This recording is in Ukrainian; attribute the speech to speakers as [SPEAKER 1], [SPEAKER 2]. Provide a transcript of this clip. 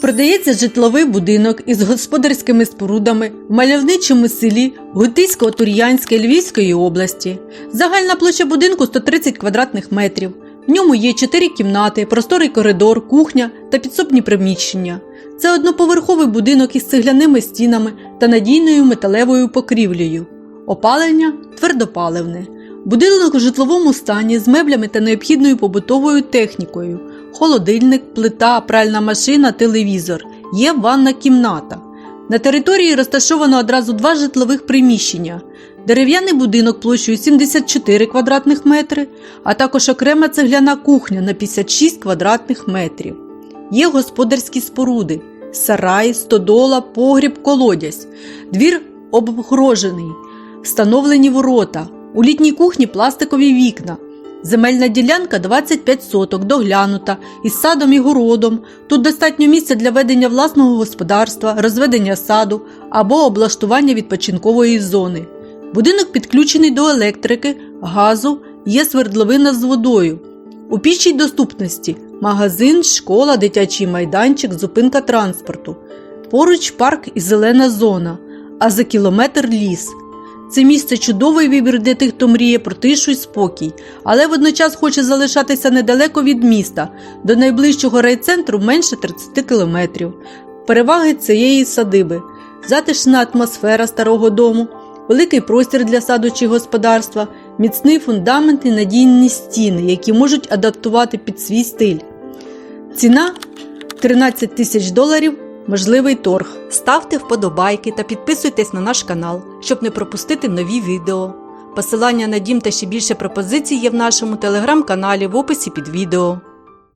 [SPEAKER 1] Продається житловий будинок із господарськими спорудами в мальовничому селі Гутисько-Тур'янське Львівської області. Загальна площа будинку 130 квадратних метрів. В ньому є 4 кімнати, просторий коридор, кухня та підсобні приміщення. Це одноповерховий будинок із цегляними стінами та надійною металевою покрівлею. Опалення твердопаливне. Будинок у житловому стані з меблями та необхідною побутовою технікою. Холодильник, плита, пральна машина, телевізор. Є ванна кімната. На території розташовано одразу два житлових приміщення. Дерев'яний будинок площею 74 квадратних метри, а також окрема цегляна кухня на 56 квадратних метрів. Є господарські споруди: сарай, стодола, погріб, колодязь. Двір обгорожений, встановлені ворота. У літній кухні пластикові вікна. Земельна ділянка 25 соток, доглянута, із садом і городом. Тут достатньо місця для ведення власного господарства, розведення саду або облаштування відпочинкової зони. Будинок підключений до електрики, газу, є свердловина з водою. У пішій доступності магазин, школа, дитячий майданчик, зупинка транспорту. Поруч парк і зелена зона, а за кілометр ліс. Це місце чудовий вибір для тих, хто мріє про тишу й спокій, але водночас хоче залишатися недалеко від міста, до найближчого райцентру менше 30 кілометрів. Переваги цієї садиби затишна атмосфера старого дому, великий простір для саду чи господарства, міцний фундамент і надійні стіни, які можуть адаптувати під свій стиль. Ціна 13 тисяч доларів. Можливий торг. Ставте вподобайки та підписуйтесь на наш канал, щоб не пропустити нові відео. Посилання на дім та ще більше пропозицій є в нашому телеграм-каналі в описі під відео.